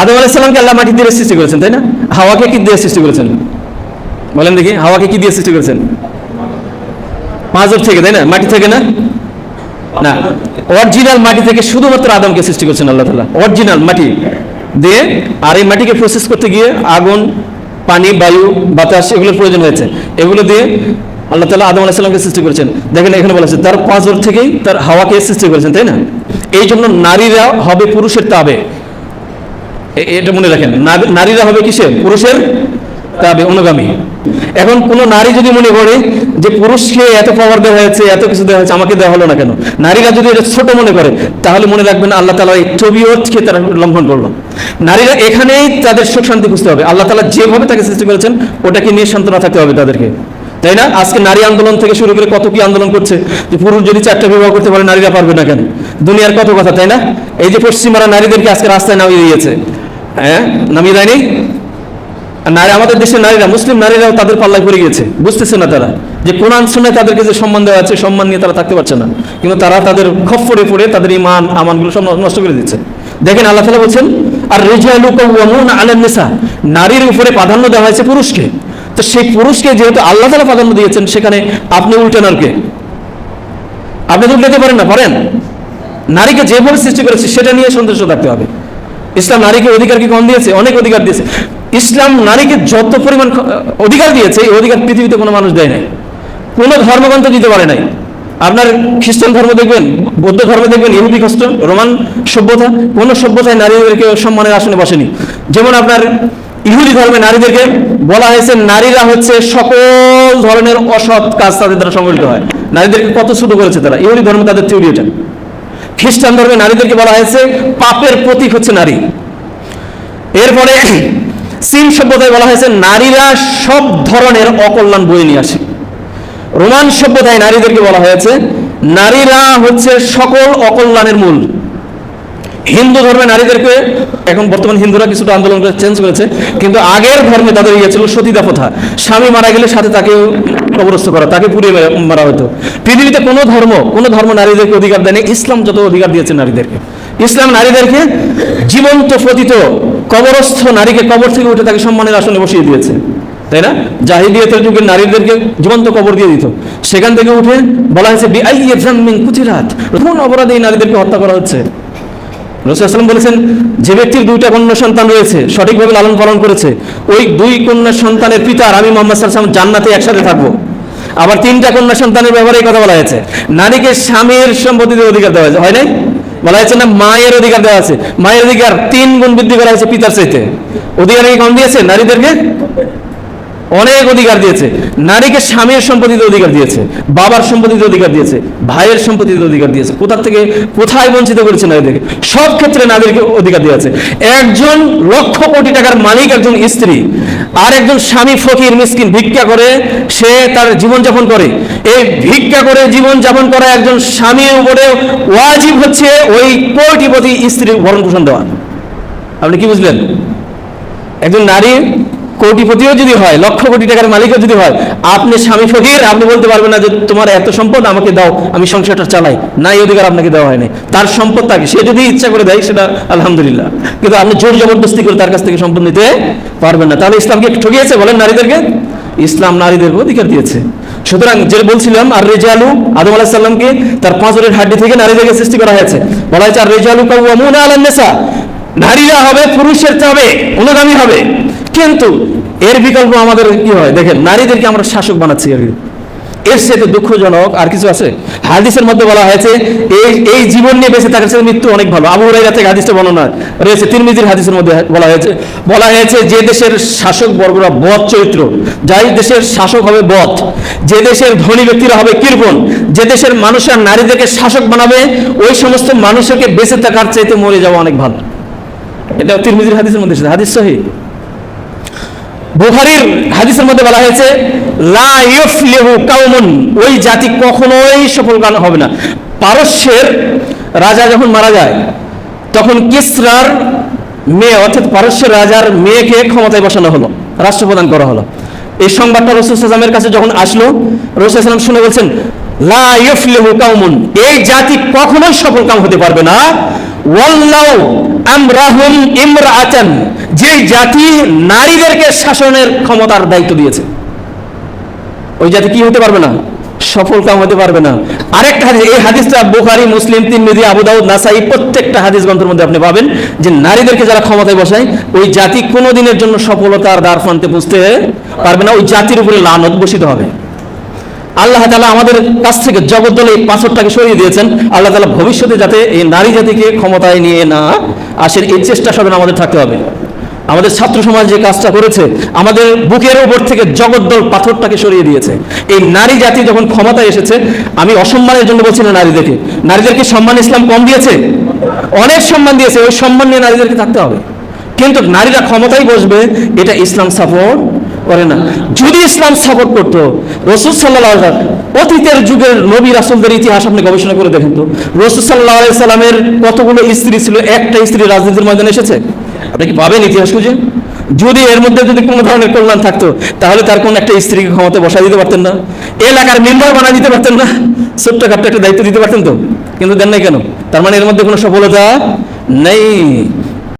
আদম আলাহ আলাইসাল্লামকে আল্লাহ মাটি দিয়ে সৃষ্টি করেছেন, তাই না? হাওয়াকে কি দিয়ে সৃষ্টি করেছেন? বলেন দেখি, হাওয়াকে কি দিয়ে সৃষ্টি করেছেন? পাঁচর থেকে, তাই না? মাটি থেকে না? না। অরিজিনাল মাটি থেকে শুধুমাত্র আদমকে সৃষ্টি করছেন আল্লাহ তালা অরিজিনাল মাটি দিয়ে আর এই মাটিকে প্রসেস করতে গিয়ে আগুন, পানি, বায়ু, বাতাস এগুলোর প্রয়োজন হয়েছে। এগুলো দিয়ে আল্লাহ তালা আদম আলাহিসাল্লামকে সৃষ্টি করেছেন। দেখেন এখানে বলেছে তার পাঁচর থেকেই তার হাওয়াকে সৃষ্টি করেছেন, তাই না? এই জন্য নারীরা হবে পুরুষের তাবে। এটা মনে রাখেন নারীরা হবে কিসের? পুরুষের? তাবে অনুগামী। এখন কোন নারী যদি মনে করে যে পুরুষকে এত পাওয়ার দেওয়া হয়েছে, এত কিছু দেওয়া হয়েছে, আমাকে দেওয়া হলো না কেন? নারীরা যদি এটা ছোট মনে করে, তাহলে মনে রাখবেন আল্লাহ তালা এই তবিয়তকে তারা লঙ্ঘন করল। নারীরা এখানেই তাদের সুখ শান্তি খুঁজতে হবে। আল্লাহ তালা যেভাবে তাকে সৃষ্টি করেছেন, ওটাকে নিয়ে সান্ত্বনা থাকতে হবে তাদেরকে। তাই না? আজকে নারী আন্দোলন থেকে শুরু করে কত কি আন্দোলন করছে, যে পুরুষ যদি চারটা বিবাহ করতে পারে, নারীরা পারবে না কেন? দুনিয়ার কত কথা, তাই না? এই যে পশ্চিমারা নারীদেরকে আজকে রাস্তায় নামিয়ে দিয়েছে। হ্যাঁ? নামিয়ে দেয়নি? নারী, আমাদের দেশের নারীরা, মুসলিম নারীরাও তাদের পাল্লায় পড়ে গিয়েছে। বুঝতেছে না তারা যে কোরআন শুনে তাদেরকে যে সম্মান দেওয়া আছে, সম্মান নিয়ে তারা থাকতে পারছে না। কিন্তু তারা তাদের খপ্পরে পড়ে তাদের ইমান আমানগুলো সব নষ্ট করে দিচ্ছে। দেখেন আল্লাহ তালা বলছেন আর রেজালু কওয়ামুন আলান নিসা। নারীর উপরে প্রাধান্য দেওয়া হয়েছে পুরুষকে। তো সেই পুরুষকে যেহেতু আল্লাহ তালা প্রাধান্য দিয়েছেন, সেখানে আপনি উল্টেন আর কে? আপনি তো উল্টাতে পারেন না, পারেন? নারীকে যেভাবে সৃষ্টি করেছে, সেটা নিয়ে সন্তুষ্ট থাকতে হবে। ইসলাম নারীকে অধিকার কি কম দিয়েছে? অনেক অধিকার দিয়েছে। ইসলাম নারীকে যত পরিমাণ অধিকার দিয়েছে, এই অধিকার পৃথিবীতে কোনো মানুষ দেয় নাই। কোনো ধর্মগ্রন্থ দিতে পারে নাই। আপনার খ্রিস্টান ধর্ম দেখবেন, বৌদ্ধ ধর্ম দেখবেন, ইহুদি, খ্রিস্ট, রোমান সভ্যতা, কোনো সভ্যতায় নারীদেরকে সম্মানের আসনে বসেনি। যেমন আপনার ইহুদি ধর্মে নারীদেরকে বলা হয়েছে, নারীরা হচ্ছে সকল ধরনের অসৎ কাজ তাদের দ্বারা সংগঠিত হয়। নারীদেরকে কত ছোট করেছে তারা? ইহুদি ধর্ম তাদের থিওরি এটা। খ্রিস্টান ধর্মে নারীদেরকে বলা হয়েছে, পাপের প্রতীক হচ্ছে নারী। এরপরে চীন সভ্যতায় বলা হয়েছে, নারীরা সব ধরনের অকল্যাণ বয়ে নিয়ে আসে। রোমান সভ্যতায় নারীদেরকে বলা হয়েছে, নারীরা হচ্ছে সকল অকল্যাণের মূল। হিন্দু ধর্মে নারীদেরকে এখন বর্তমান হিন্দুরা কিছুটা আন্দোলন করে চেঞ্জ করেছে, কিন্তু আগের ধর্মে তাদের ইয়ে ছিল সতীদা প্রথা। স্বামী মারা গেলে সাথে তাকে কবরস্থ করা, তাকে পুড়িয়ে মারা- হতো। পৃথিবীতে কোনো ধর্ম কোনো ধর্ম নারীদেরকে অধিকার দেয়নি, ইসলাম যত অধিকার দিয়েছে নারীদেরকে। ইসলাম নারীদেরকে জীবন্ত পতিত, কবরস্থ নারীকে কবর থেকে উঠে তাকে সম্মানের আসনে বসিয়ে দিয়েছে। তাই না? জাহিদিয়তের যুগে নারীদেরকে জীবন্ত কবর দিয়ে দিত। সেখান থেকে উঠে বলা হয়েছে, বিআইয়ে জামিন কুতিরাত কোন অপরাধে এই নারীদেরকে হত্যা করা হচ্ছে। রসুলাম বলেছেন, যে ব্যক্তির দুইটা কন্যা সন্তান রয়েছে, সঠিকভাবে লালন পালন করেছে, ওই দুই কন্যা সন্তানের পিতার আমি মোহাম্মদ সাল্লাম জান্নাতে একসাথে থাকব। আবার তিনটা কন্যা সন্তানের ব্যাপারে কথা বলা হয়েছে। নারীকে স্বামীর সম্পত্তিতে অধিকার দেওয়া হয়েছে, হয় নাই? বলা হয়েছে না, মায়ের অধিকার দেওয়া আছে। মায়ের অধিকার তিন গুণ বৃদ্ধি করা হয়েছে পিতার চাইতে। অধিকার কি কম দিয়েছে নারীদেরকে? অনেক অধিকার দিয়েছে। নারীকে স্বামীর সম্পত্তিতে অধিকার দিয়েছে, বাবার সম্পত্তিতে অধিকার দিয়েছে, ভাইয়ের সম্পত্তিতে অধিকার দিয়েছে। কোথার থেকে, কোথায় বঞ্চিত করেছে নারীদেরকে? সব ক্ষেত্রে নারীদেরকে অধিকার দিয়েছে। একজন লক্ষ কোটি টাকার মালিক, একজন স্ত্রী, আর একজন স্বামী ফকির, মিসকিন ভিক্ষা করে সে তার জীবনযাপন করে। এই ভিক্ষা করে জীবন যাপন করা একজন স্বামীর উপরে ওয়াজিব হচ্ছে ওই কোটিপতি স্ত্রীর ভরণ পোষণ দেওয়া। আপনি কি বুঝলেন? একজন নারী কোটিপতিও যদি হয় লক্ষ কোটি টাকার মালিকও যদি হয়, আপনি স্বামী ফকির, আপনি বলতে পারবেন না যে তোমার এত সম্পদ আমাকে দাও, আমি সংসারটা চালাই। না এই অধিকার আপনাকে দেওয়া হয়নি। তার সম্পদ তাকে, সে যদি ইচ্ছা করে দেয়, সেটা আলহামদুলিল্লাহ। কিন্তু আপনি জোর জবরদস্তি করে তার কাছ থেকে সম্পদ নিতে পারবেন না। তাহলে ইসলামকে ঠকিয়েছে বলেন নারীদেরকে? ইসলাম নারীদের অধিকার দিয়েছে। সুতরাং যে বলছিলাম, আর রেজালু, আদম আলাহ সাল্লামকে তার পাঁচরের হাড্ডি থেকে নারীদেরকে সৃষ্টি করা হয়েছে। বলা হয়েছে, আর রেজালু কাউমুন আলান নেসা। নারীরা হবে, পুরুষের চাবে অনুগামী হবে। কিন্তু এর বিকল্প আমাদের কি হয়? দেখেন, নারীদেরকে আমরা শাসক বানাচ্ছি আর এর সাথে দুঃখজনক আর কিছু আছে? হাদিসের মধ্যে বলা হয়েছে, এই এই জীবন নিয়ে বেঁচে থাকার সাথে মৃত্যু অনেক ভালো। আবু হুরাইরা থেকে হাদিসটা বর্ণনা রয়েছে। তিরমিজির হাদিসের মধ্যে বলা হয়েছে বলা হয়েছে, যে দেশের শাসক বর্গরা বধ চরিত্র, যাই দেশের শাসক হবে বধ। যে দেশের ধনী ব্যক্তিরা হবে কৃপণ যে দেশের মানুষরা নারীদেরকে শাসক বানাবে, ওই সমস্ত মানুষকে বেঁচে থাকার চাইতে মরে যাওয়া অনেক ভালো। এটা তিরমিজির হাদিসের মধ্যে হাদিস সহি? বুখারীর হাদিসের মধ্যে বলা হয়েছে, লা ইউফলিহু কাউমুন ওই জাতি কখনোই সফলকাম হবে না। পারস্যের রাজা যখন মারা যায়, তখন কিসরার মেয়ে, অর্থাৎ পারস্যের রাজার মেয়েকে ক্ষমতায় বসানো হলো রাষ্ট্রপ্রদান করা হলো। এই সংবাদটা রসুল সাল্লামের কাছে যখন আসলো, রসুল সাল্লাম শুনে বলছেন, লা ইউফলিহু কাউমুন এই জাতি কখনোই সফল কাম হতে পারবে না। ওয়াল্লাউ যে জাতি নারীদেরকে শাসনের ক্ষমতার দায়িত্ব দিয়েছে। ওই জাতি কি হতে পারবে না? সফল কাম হতে পারবে না। আরেকটা হাদিস, এই হাদিসটা বুখারী, মুসলিম, তিরমিজি, আবু দাউদ, নাসাই, প্রত্যেকটা হাদিস গ্রন্থের মধ্যে আপনি পাবেন যে নারীদেরকে যারা ক্ষমতায় বসায়, ওই জাতি কোনো দিনের জন্য সফলতার দ্বার প্রান্তে বুঝতে পারবে না, ওই জাতির উপরে লানত বসিত হবে। আল্লাহ তালা আমাদের কাছ থেকে জগদ্দলে এই পাথরটাকে সরিয়ে দিয়েছেন। আল্লাহ তালা ভবিষ্যতে যাতে এই নারী জাতিকে ক্ষমতায় নিয়ে না আসে এই চেষ্টা সাধন আমাদের থাকতে হবে। আমাদের ছাত্র সমাজ যে কাজটা করেছে, আমাদের বুকের ওপর থেকে জগদ্দল পাথরটাকে সরিয়ে দিয়েছে। এই নারী জাতি যখন ক্ষমতায় এসেছে, আমি অসম্মানের জন্য বলছি না নারীদেরকে। নারীদেরকে সম্মান ইসলাম কম দিয়েছে? অনেক সম্মান দিয়েছে। ওই সম্মান নিয়ে নারীদেরকে থাকতে হবে। কিন্তু নারীরা ক্ষমতায় বসবে, এটা ইসলাম সাপোর্ট করে না। যদি ইসলাম সাপোর্ট করতো, রসুল সাল্লাহ অতীতের যুগের নবী রাসুলদের ইতিহাস আপনি গবেষণা করে দেখেন তো। রসুল সাল্লাহ সাল্লামের কতগুলো স্ত্রী ছিল, একটা স্ত্রী রাজনীতির ময়দানে এসেছে? আপনি কি পাবেন ইতিহাস খুঁজে? যদি এর মধ্যে যদি কোনো ধরনের কল্যাণ থাকতো, তাহলে তার কোন একটা স্ত্রীকে ক্ষমতা বসাই দিতে পারতেন না। এলাকার মেম্বার বানাই দিতে পারতেন না। ছোট্ট একটা দায়িত্ব দিতে পারতেন তো। কিন্তু দেন নাই কেন? তার মানে এর মধ্যে কোনো সফলতা নেই।